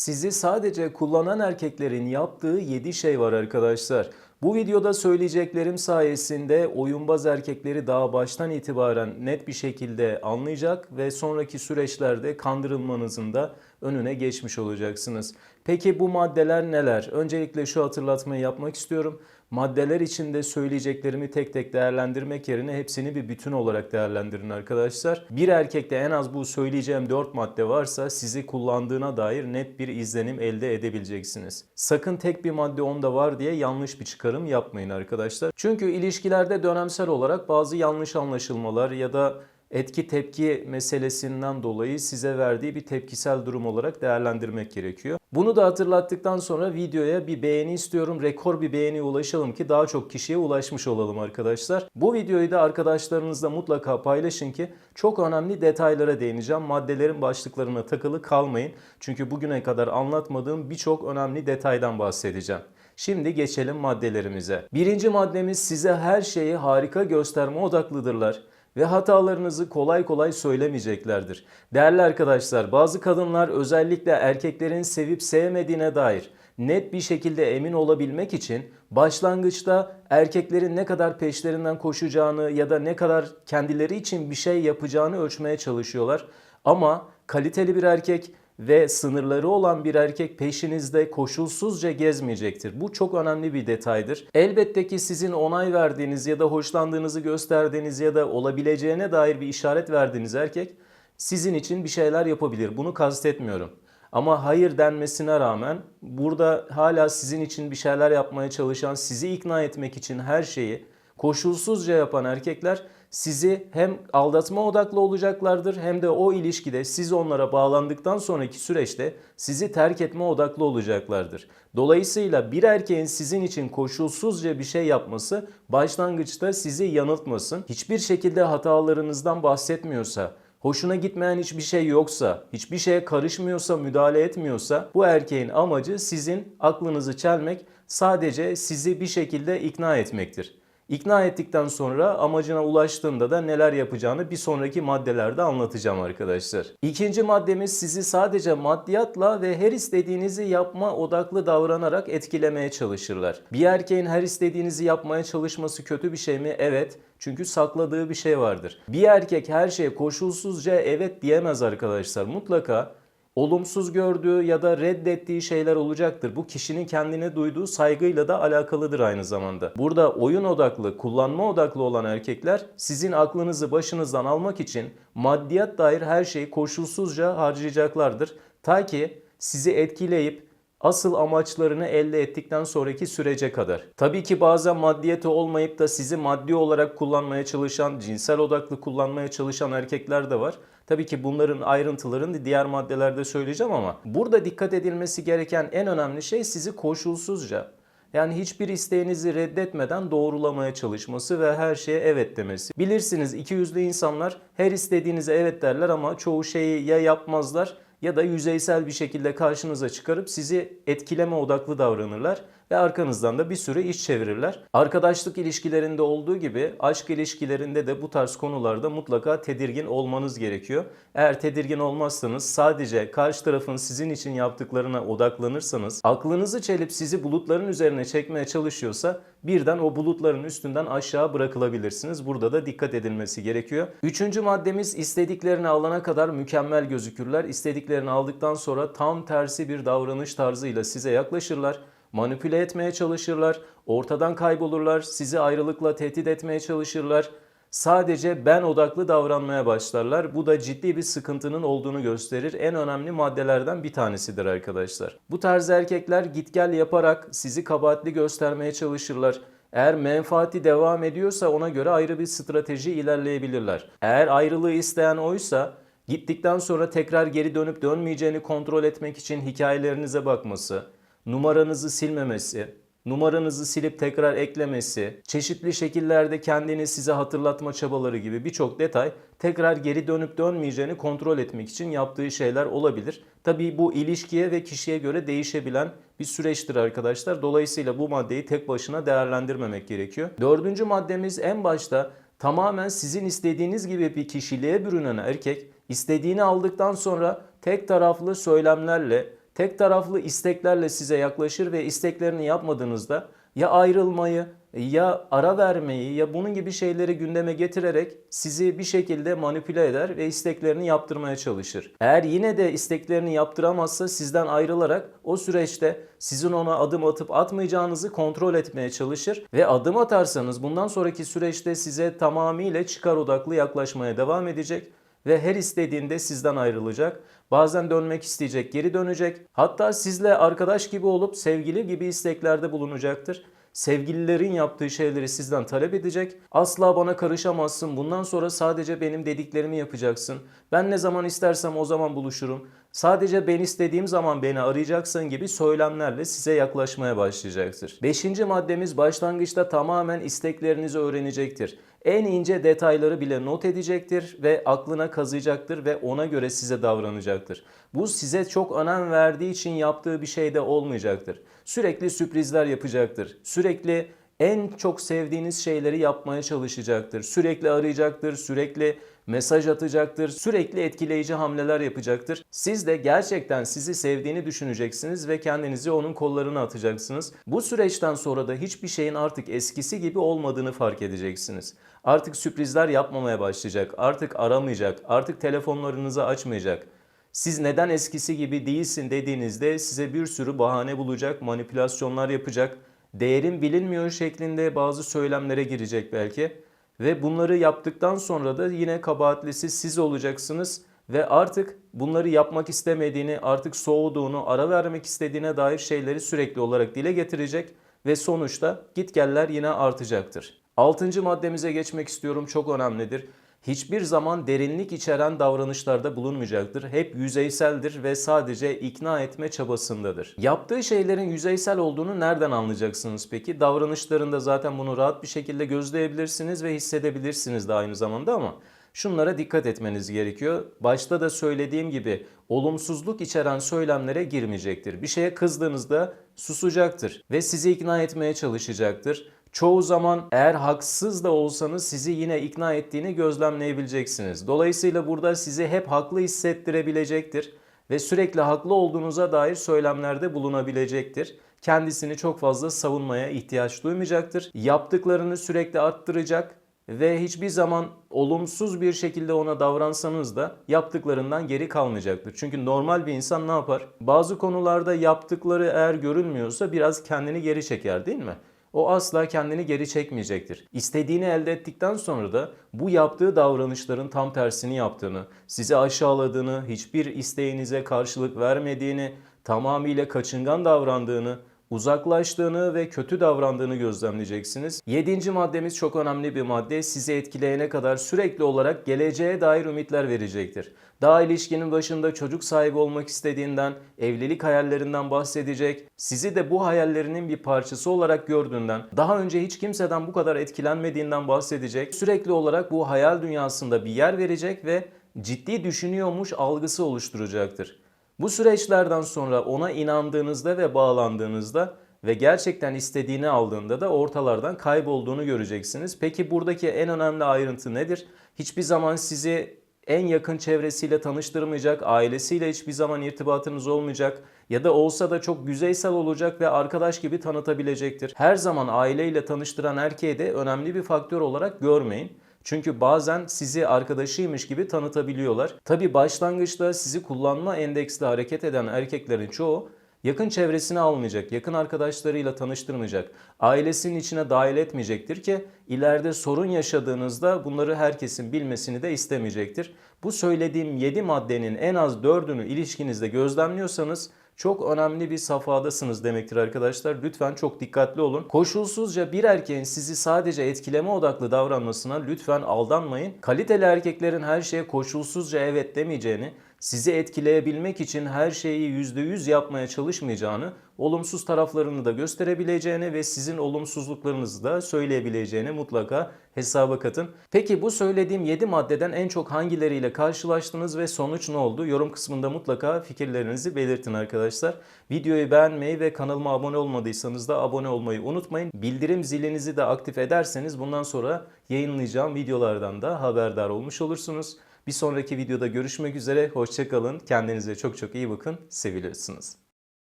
Sizi sadece kullanan erkeklerin yaptığı 7 şey var arkadaşlar. Bu videoda söyleyeceklerim sayesinde oyunbaz erkekleri daha baştan itibaren net bir şekilde anlayacak ve sonraki süreçlerde kandırılmanızın da önüne geçmiş olacaksınız. Peki bu maddeler neler? Öncelikle şu hatırlatmayı yapmak istiyorum. Maddeler içinde söyleyeceklerimi tek tek değerlendirmek yerine hepsini bir bütün olarak değerlendirin arkadaşlar. Bir erkekte en az bu söyleyeceğim 4 madde varsa sizi kullandığına dair net bir izlenim elde edebileceksiniz. Sakın tek bir madde onda var diye yanlış bir çıkarım yapmayın arkadaşlar. Çünkü ilişkilerde dönemsel olarak bazı yanlış anlaşılmalar ya da etki tepki meselesinden dolayı size verdiği bir tepkisel durum olarak değerlendirmek gerekiyor. Bunu da hatırlattıktan sonra videoya bir beğeni istiyorum. Rekor bir beğeniye ulaşalım ki daha çok kişiye ulaşmış olalım arkadaşlar. Bu videoyu da arkadaşlarınızla mutlaka paylaşın ki çok önemli detaylara değineceğim. Maddelerin başlıklarına takılı kalmayın. Çünkü bugüne kadar anlatmadığım birçok önemli detaydan bahsedeceğim. Şimdi geçelim maddelerimize. Birinci maddemiz size her şeyi harika gösterme odaklıdırlar ve hatalarınızı kolay kolay söylemeyeceklerdir. Değerli arkadaşlar, bazı kadınlar özellikle erkeklerin sevip sevmediğine dair net bir şekilde emin olabilmek için başlangıçta erkeklerin ne kadar peşlerinden koşacağını ya da ne kadar kendileri için bir şey yapacağını ölçmeye çalışıyorlar. Ama kaliteli bir erkek ve sınırları olan bir erkek peşinizde koşulsuzca gezmeyecektir. Bu çok önemli bir detaydır. Elbette ki sizin onay verdiğiniz ya da hoşlandığınızı gösterdiğiniz ya da olabileceğine dair bir işaret verdiğiniz erkek sizin için bir şeyler yapabilir. Bunu kastetmiyorum. Ama hayır denmesine rağmen burada hala sizin için bir şeyler yapmaya çalışan, sizi ikna etmek için her şeyi koşulsuzca yapan erkekler sizi hem aldatma odaklı olacaklardır hem de o ilişkide siz onlara bağlandıktan sonraki süreçte sizi terk etme odaklı olacaklardır. Dolayısıyla bir erkeğin sizin için koşulsuzca bir şey yapması başlangıçta sizi yanıltmasın. Hiçbir şekilde hatalarınızdan bahsetmiyorsa, hoşuna gitmeyen hiçbir şey yoksa, hiçbir şeye karışmıyorsa, müdahale etmiyorsa bu erkeğin amacı sizin aklınızı çelmek, sadece sizi bir şekilde ikna etmektir. İkna ettikten sonra amacına ulaştığında da neler yapacağını bir sonraki maddelerde anlatacağım arkadaşlar. İkinci maddemiz sizi sadece maddiyatla ve her istediğinizi yapma odaklı davranarak etkilemeye çalışırlar. Bir erkeğin her istediğinizi yapmaya çalışması kötü bir şey mi? Evet. Çünkü sakladığı bir şey vardır. Bir erkek her şeye koşulsuzca evet diyemez arkadaşlar. Mutlaka olumsuz gördüğü ya da reddettiği şeyler olacaktır. Bu kişinin kendine duyduğu saygıyla da alakalıdır aynı zamanda. Burada oyun odaklı, kullanma odaklı olan erkekler sizin aklınızı başınızdan almak için maddiyat dair her şeyi koşulsuzca harcayacaklardır. Ta ki sizi etkileyip asıl amaçlarını elde ettikten sonraki sürece kadar. Tabii ki bazen maddiyeti olmayıp da sizi maddi olarak kullanmaya çalışan, cinsel odaklı kullanmaya çalışan erkekler de var. Tabii ki bunların ayrıntılarını diğer maddelerde söyleyeceğim ama burada dikkat edilmesi gereken en önemli şey sizi koşulsuzca yani hiçbir isteğinizi reddetmeden doğrulamaya çalışması ve her şeye evet demesi. Bilirsiniz iki yüzlü insanlar her istediğinize evet derler ama çoğu şeyi ya yapmazlar ya da yüzeysel bir şekilde karşınıza çıkarıp sizi etkileme odaklı davranırlar ve arkanızdan da bir sürü iş çevirirler. Arkadaşlık ilişkilerinde olduğu gibi aşk ilişkilerinde de bu tarz konularda mutlaka tedirgin olmanız gerekiyor. Eğer tedirgin olmazsanız sadece karşı tarafın sizin için yaptıklarına odaklanırsanız, aklınızı çelip sizi bulutların üzerine çekmeye çalışıyorsa birden o bulutların üstünden aşağı bırakılabilirsiniz. Burada da dikkat edilmesi gerekiyor. Üçüncü maddemiz istediklerini alana kadar mükemmel gözükürler. İstediklerini aldıktan sonra tam tersi bir davranış tarzıyla size yaklaşırlar manipüle etmeye çalışırlar, ortadan kaybolurlar, sizi ayrılıkla tehdit etmeye çalışırlar. Sadece ben odaklı davranmaya başlarlar. Bu da ciddi bir sıkıntının olduğunu gösterir. En önemli maddelerden bir tanesidir arkadaşlar. Bu tarz erkekler git gel yaparak sizi kabahatli göstermeye çalışırlar. Eğer menfaati devam ediyorsa ona göre ayrı bir strateji ilerleyebilirler. Eğer ayrılığı isteyen oysa gittikten sonra tekrar geri dönüp dönmeyeceğini kontrol etmek için hikayelerinize bakması, numaranızı silmemesi, numaranızı silip tekrar eklemesi, çeşitli şekillerde kendini size hatırlatma çabaları gibi birçok detay tekrar geri dönüp dönmeyeceğini kontrol etmek için yaptığı şeyler olabilir. Tabii bu ilişkiye ve kişiye göre değişebilen bir süreçtir arkadaşlar. Dolayısıyla bu maddeyi tek başına değerlendirmemek gerekiyor. Dördüncü maddemiz en başta tamamen sizin istediğiniz gibi bir kişiliğe bürünen erkek istediğini aldıktan sonra tek taraflı söylemlerle tek taraflı isteklerle size yaklaşır ve isteklerini yapmadığınızda ya ayrılmayı ya ara vermeyi ya bunun gibi şeyleri gündeme getirerek sizi bir şekilde manipüle eder ve isteklerini yaptırmaya çalışır. Eğer yine de isteklerini yaptıramazsa sizden ayrılarak o süreçte sizin ona adım atıp atmayacağınızı kontrol etmeye çalışır ve adım atarsanız bundan sonraki süreçte size tamamıyla çıkar odaklı yaklaşmaya devam edecek ve her istediğinde sizden ayrılacak. Bazen dönmek isteyecek, geri dönecek. Hatta sizle arkadaş gibi olup sevgili gibi isteklerde bulunacaktır. Sevgililerin yaptığı şeyleri sizden talep edecek. Asla bana karışamazsın. Bundan sonra sadece benim dediklerimi yapacaksın. Ben ne zaman istersem o zaman buluşurum. Sadece ben istediğim zaman beni arayacaksın gibi söylemlerle size yaklaşmaya başlayacaktır. Beşinci maddemiz başlangıçta tamamen isteklerinizi öğrenecektir. En ince detayları bile not edecektir ve aklına kazıyacaktır ve ona göre size davranacaktır. Bu size çok önem verdiği için yaptığı bir şey de olmayacaktır. Sürekli sürprizler yapacaktır. Sürekli en çok sevdiğiniz şeyleri yapmaya çalışacaktır. Sürekli arayacaktır, sürekli mesaj atacaktır, sürekli etkileyici hamleler yapacaktır. Siz de gerçekten sizi sevdiğini düşüneceksiniz ve kendinizi onun kollarına atacaksınız. Bu süreçten sonra da hiçbir şeyin artık eskisi gibi olmadığını fark edeceksiniz. Artık sürprizler yapmamaya başlayacak, artık aramayacak, artık telefonlarınızı açmayacak. Siz neden eskisi gibi değilsin dediğinizde size bir sürü bahane bulacak, manipülasyonlar yapacak, değerin bilinmiyor şeklinde bazı söylemlere girecek belki. Ve bunları yaptıktan sonra da yine kabahatlisi siz olacaksınız. Ve artık bunları yapmak istemediğini, artık soğuduğunu, ara vermek istediğine dair şeyleri sürekli olarak dile getirecek. Ve sonuçta gitgeller yine artacaktır. Altıncı maddemize geçmek istiyorum. Çok önemlidir hiçbir zaman derinlik içeren davranışlarda bulunmayacaktır. Hep yüzeyseldir ve sadece ikna etme çabasındadır. Yaptığı şeylerin yüzeysel olduğunu nereden anlayacaksınız peki? Davranışlarında zaten bunu rahat bir şekilde gözleyebilirsiniz ve hissedebilirsiniz de aynı zamanda ama şunlara dikkat etmeniz gerekiyor. Başta da söylediğim gibi olumsuzluk içeren söylemlere girmeyecektir. Bir şeye kızdığınızda susacaktır ve sizi ikna etmeye çalışacaktır. Çoğu zaman eğer haksız da olsanız sizi yine ikna ettiğini gözlemleyebileceksiniz. Dolayısıyla burada sizi hep haklı hissettirebilecektir ve sürekli haklı olduğunuza dair söylemlerde bulunabilecektir. Kendisini çok fazla savunmaya ihtiyaç duymayacaktır. Yaptıklarını sürekli arttıracak ve hiçbir zaman olumsuz bir şekilde ona davransanız da yaptıklarından geri kalmayacaktır. Çünkü normal bir insan ne yapar? Bazı konularda yaptıkları eğer görülmüyorsa biraz kendini geri çeker değil mi? O asla kendini geri çekmeyecektir. İstediğini elde ettikten sonra da bu yaptığı davranışların tam tersini yaptığını, sizi aşağıladığını, hiçbir isteğinize karşılık vermediğini, tamamıyla kaçıngan davrandığını, uzaklaştığını ve kötü davrandığını gözlemleyeceksiniz. Yedinci maddemiz çok önemli bir madde. Sizi etkileyene kadar sürekli olarak geleceğe dair ümitler verecektir. Daha ilişkinin başında çocuk sahibi olmak istediğinden, evlilik hayallerinden bahsedecek, sizi de bu hayallerinin bir parçası olarak gördüğünden, daha önce hiç kimseden bu kadar etkilenmediğinden bahsedecek, sürekli olarak bu hayal dünyasında bir yer verecek ve ciddi düşünüyormuş algısı oluşturacaktır. Bu süreçlerden sonra ona inandığınızda ve bağlandığınızda ve gerçekten istediğini aldığında da ortalardan kaybolduğunu göreceksiniz. Peki buradaki en önemli ayrıntı nedir? Hiçbir zaman sizi en yakın çevresiyle tanıştırmayacak, ailesiyle hiçbir zaman irtibatınız olmayacak ya da olsa da çok yüzeysel olacak ve arkadaş gibi tanıtabilecektir. Her zaman aileyle tanıştıran erkeği de önemli bir faktör olarak görmeyin. Çünkü bazen sizi arkadaşıymış gibi tanıtabiliyorlar. Tabi başlangıçta sizi kullanma endeksli hareket eden erkeklerin çoğu yakın çevresine almayacak, yakın arkadaşlarıyla tanıştırmayacak, ailesinin içine dahil etmeyecektir ki ileride sorun yaşadığınızda bunları herkesin bilmesini de istemeyecektir. Bu söylediğim 7 maddenin en az 4'ünü ilişkinizde gözlemliyorsanız çok önemli bir safhadasınız demektir arkadaşlar. Lütfen çok dikkatli olun. Koşulsuzca bir erkeğin sizi sadece etkileme odaklı davranmasına lütfen aldanmayın. Kaliteli erkeklerin her şeye koşulsuzca evet demeyeceğini, sizi etkileyebilmek için her şeyi %100 yapmaya çalışmayacağını, olumsuz taraflarını da gösterebileceğini ve sizin olumsuzluklarınızı da söyleyebileceğini mutlaka hesaba katın. Peki bu söylediğim 7 maddeden en çok hangileriyle karşılaştınız ve sonuç ne oldu? Yorum kısmında mutlaka fikirlerinizi belirtin arkadaşlar. Videoyu beğenmeyi ve kanalıma abone olmadıysanız da abone olmayı unutmayın. Bildirim zilinizi de aktif ederseniz bundan sonra yayınlayacağım videolardan da haberdar olmuş olursunuz. Bir sonraki videoda görüşmek üzere. Hoşçakalın. Kendinize çok çok iyi bakın. Seviliyorsunuz.